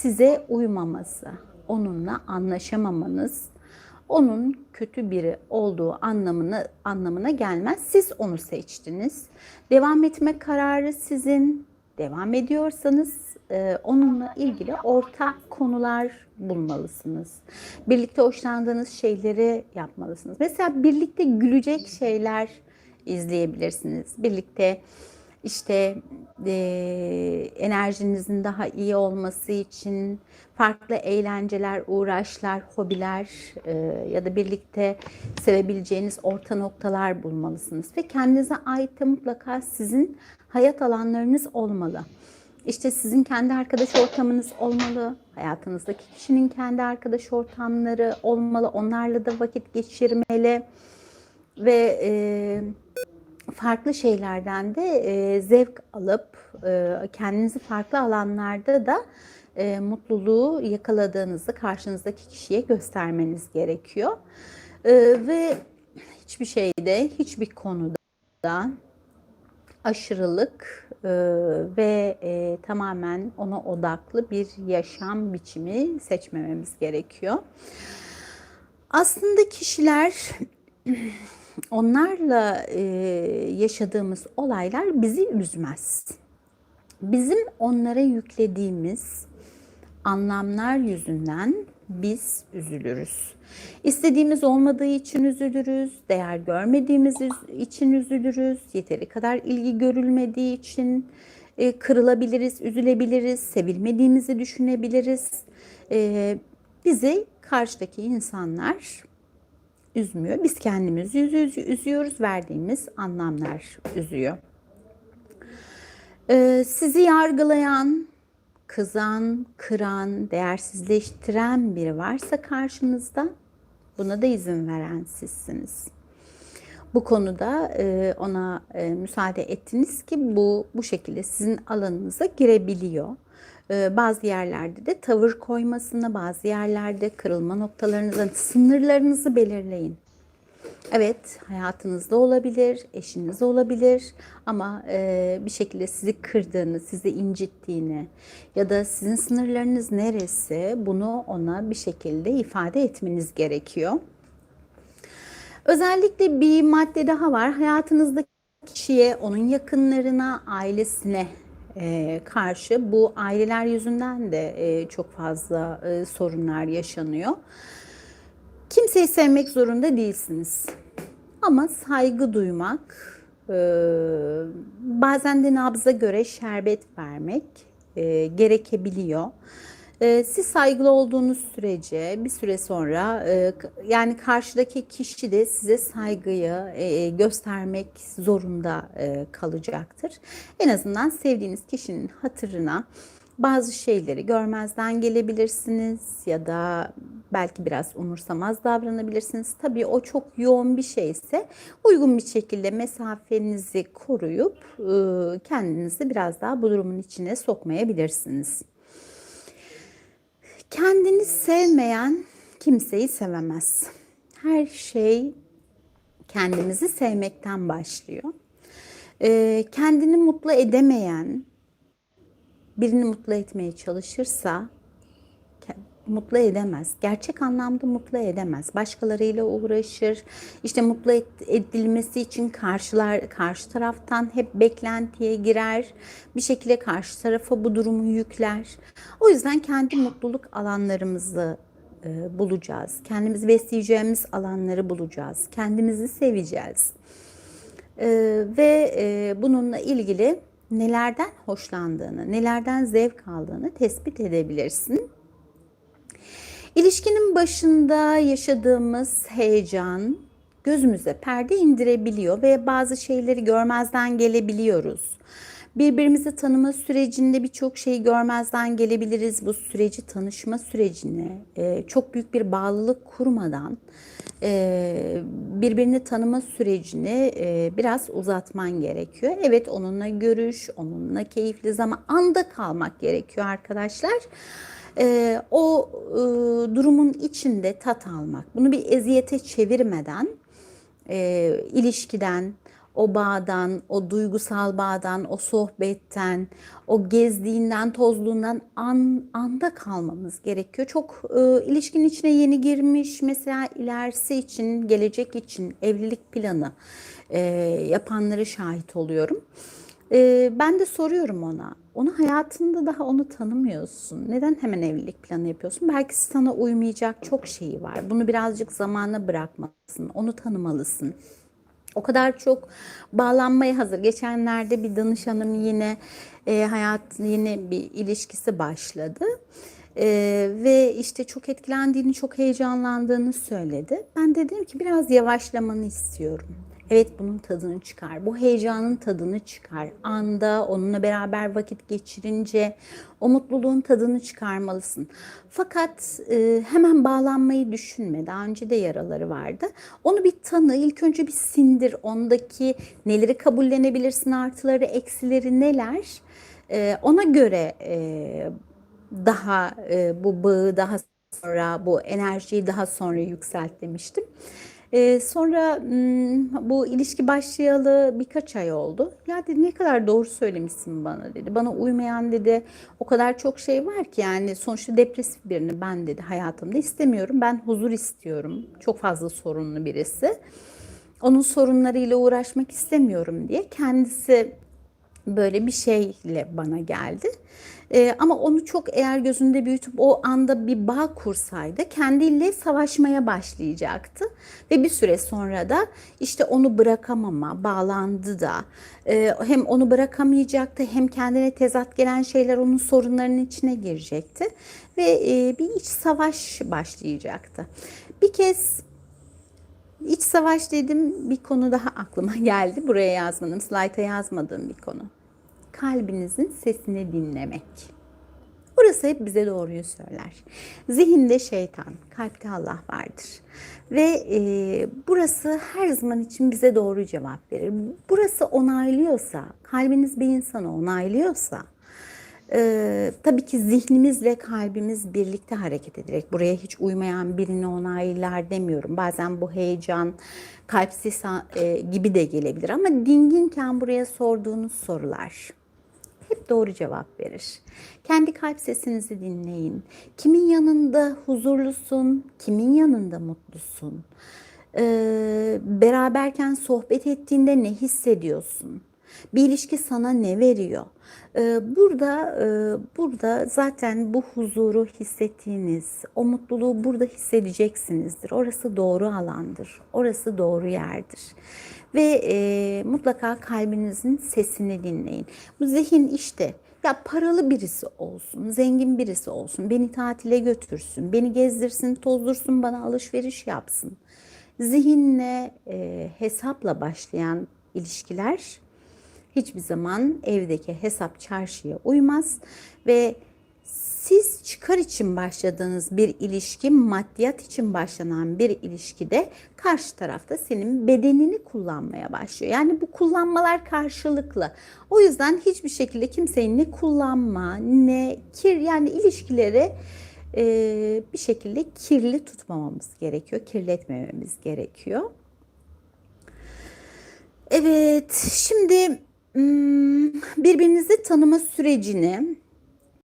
size uymaması, onunla anlaşamamanız, onun kötü biri olduğu anlamına anlamına gelmez. Siz onu seçtiniz. Devam etme kararı sizin. Devam ediyorsanız e, onunla ilgili ortak konular bulmalısınız. Birlikte hoşlandığınız şeyleri yapmalısınız. Mesela birlikte gülecek şeyler izleyebilirsiniz. Birlikte işte e, enerjinizin daha iyi olması için farklı eğlenceler, uğraşlar, hobiler e, ya da birlikte sevebileceğiniz orta noktalar bulmalısınız. Ve kendinize ait de mutlaka sizin hayat alanlarınız olmalı. İşte sizin kendi arkadaş ortamınız olmalı. Hayatınızdaki kişinin kendi arkadaş ortamları olmalı. Onlarla da vakit geçirmeli. Ve e, farklı şeylerden de e, zevk alıp e, kendinizi farklı alanlarda da e, mutluluğu yakaladığınızı karşınızdaki kişiye göstermeniz gerekiyor. E, ve hiçbir şeyde, hiçbir konuda aşırılık e, ve e, tamamen ona odaklı bir yaşam biçimi seçmememiz gerekiyor. Aslında kişiler onlarla e, yaşadığımız olaylar bizi üzmez. Bizim onlara yüklediğimiz anlamlar yüzünden biz üzülürüz. İstediğimiz olmadığı için üzülürüz, değer görmediğimiz için üzülürüz, yeteri kadar ilgi görülmediği için kırılabiliriz, üzülebiliriz, sevilmediğimizi düşünebiliriz. Bizi karşıdaki insanlar üzmüyor. Biz kendimizi üzüyoruz, verdiğimiz anlamlar üzüyor. E, sizi yargılayan, kızan, kıran, değersizleştiren biri varsa karşınızda buna da izin veren sizsiniz. Bu konuda e, ona e, müsaade ettiniz ki bu bu şekilde sizin alanınıza girebiliyor. E, bazı yerlerde de tavır koymasını, bazı yerlerde kırılma noktalarınızı, sınırlarınızı belirleyin. Evet, hayatınızda olabilir, eşiniz olabilir ama e, bir şekilde sizi kırdığını, sizi incittiğini ya da sizin sınırlarınız neresi bunu ona bir şekilde ifade etmeniz gerekiyor. Özellikle bir madde daha var. Hayatınızdaki kişiye, onun yakınlarına, ailesine e, karşı bu aileler yüzünden de e, çok fazla e, sorunlar yaşanıyor. Kimseyi sevmek zorunda değilsiniz. Ama saygı duymak, bazen de nabza göre şerbet vermek gerekebiliyor. E, siz saygılı olduğunuz sürece bir süre sonra yani karşıdaki kişi de size saygıyı göstermek zorunda kalacaktır. En azından sevdiğiniz kişinin hatırına bazı şeyleri görmezden gelebilirsiniz ya da belki biraz umursamaz davranabilirsiniz. Tabii o çok yoğun bir şeyse uygun bir şekilde mesafenizi koruyup e, kendinizi biraz daha bu durumun içine sokmayabilirsiniz. Kendini sevmeyen kimseyi sevemez. Her şey kendimizi sevmekten başlıyor. E, kendini mutlu edemeyen, birini mutlu etmeye çalışırsa mutlu edemez. Gerçek anlamda mutlu edemez. Başkalarıyla uğraşır. İşte mutlu edilmesi için karşılar karşı taraftan hep beklentiye girer. Bir şekilde karşı tarafa bu durumu yükler. O yüzden kendi mutluluk alanlarımızı e, bulacağız. Kendimizi besleyeceğimiz alanları bulacağız. Kendimizi seveceğiz. E, ve e, bununla ilgili nelerden hoşlandığını, nelerden zevk aldığını tespit edebilirsin. İlişkinin başında yaşadığımız heyecan gözümüze perde indirebiliyor ve bazı şeyleri görmezden gelebiliyoruz. Birbirimizi tanıma sürecinde birçok şeyi görmezden gelebiliriz. Bu süreci tanışma sürecini e, çok büyük bir bağlılık kurmadan e, birbirini tanıma sürecini e, biraz uzatman gerekiyor. Evet onunla görüş, onunla keyifli zaman anda kalmak gerekiyor arkadaşlar. E, o e, durumun içinde tat almak, bunu bir eziyete çevirmeden e, ilişkiden, o bağdan, o duygusal bağdan, o sohbetten, o gezdiğinden, tozduğundan an, anda kalmamız gerekiyor. Çok e, ilişkinin içine yeni girmiş, mesela ilerisi için, gelecek için evlilik planı e, yapanlara şahit oluyorum. E, ben de soruyorum ona. Onu hayatında daha onu tanımıyorsun. Neden hemen evlilik planı yapıyorsun? Belki sana uymayacak çok şeyi var. Bunu birazcık zamana bırakmalısın. Onu tanımalısın. O kadar çok bağlanmaya hazır. Geçenlerde bir danışanım yine e, hayat yine bir ilişkisi başladı. E, ve işte çok etkilendiğini, çok heyecanlandığını söyledi. Ben de dedim ki biraz yavaşlamanı istiyorum. Evet bunun tadını çıkar. Bu heyecanın tadını çıkar. Anda onunla beraber vakit geçirince o mutluluğun tadını çıkarmalısın. Fakat e, hemen bağlanmayı düşünme. Daha önce de yaraları vardı. Onu bir tanı. İlk önce bir sindir. Ondaki neleri kabullenebilirsin, artıları, eksileri neler? E, ona göre e, daha e, bu bağı daha sonra, bu enerjiyi daha sonra yükselt demiştim. Ee, sonra hmm, bu ilişki başlayalı birkaç ay oldu. Ya dedi ne kadar doğru söylemişsin bana dedi. Bana uymayan dedi o kadar çok şey var ki yani sonuçta depresif birini ben dedi hayatımda istemiyorum. Ben huzur istiyorum. Çok fazla sorunlu birisi. Onun sorunlarıyla uğraşmak istemiyorum diye kendisi böyle bir şeyle bana geldi. Ee, ama onu çok eğer gözünde büyütüp o anda bir bağ kursaydı kendiyle savaşmaya başlayacaktı. Ve bir süre sonra da işte onu bırakamama, bağlandı da e, hem onu bırakamayacaktı hem kendine tezat gelen şeyler onun sorunlarının içine girecekti. Ve e, bir iç savaş başlayacaktı. Bir kez iç savaş dedim bir konu daha aklıma geldi. Buraya yazmadım, slayta yazmadığım bir konu kalbinizin sesini dinlemek. Burası hep bize doğruyu söyler. Zihinde şeytan, kalpte Allah vardır. Ve e, burası her zaman için bize doğru cevap verir. Burası onaylıyorsa, kalbiniz bir insanı onaylıyorsa, ee, tabii ki zihnimizle kalbimiz birlikte hareket ederek buraya hiç uymayan birini onaylar demiyorum. Bazen bu heyecan, kalp sesi e, gibi de gelebilir ama dinginken buraya sorduğunuz sorular doğru cevap verir. Kendi kalp sesinizi dinleyin. Kimin yanında huzurlusun, kimin yanında mutlusun? Ee, beraberken sohbet ettiğinde ne hissediyorsun? Bir ilişki sana ne veriyor? Ee, burada e, burada zaten bu huzuru hissettiğiniz, o mutluluğu burada hissedeceksinizdir. Orası doğru alandır. Orası doğru yerdir. Ve e, mutlaka kalbinizin sesini dinleyin. Bu zihin işte ya paralı birisi olsun, zengin birisi olsun, beni tatile götürsün, beni gezdirsin, tozdursun, bana alışveriş yapsın. Zihinle, e, hesapla başlayan ilişkiler hiçbir zaman evdeki hesap çarşıya uymaz ve siz çıkar için başladığınız bir ilişki, maddiyat için başlanan bir ilişkide karşı tarafta senin bedenini kullanmaya başlıyor. Yani bu kullanmalar karşılıklı. O yüzden hiçbir şekilde kimseyi ne kullanma ne kir yani ilişkileri e, bir şekilde kirli tutmamamız gerekiyor, kirletmememiz gerekiyor. Evet, şimdi birbirinizi tanıma sürecini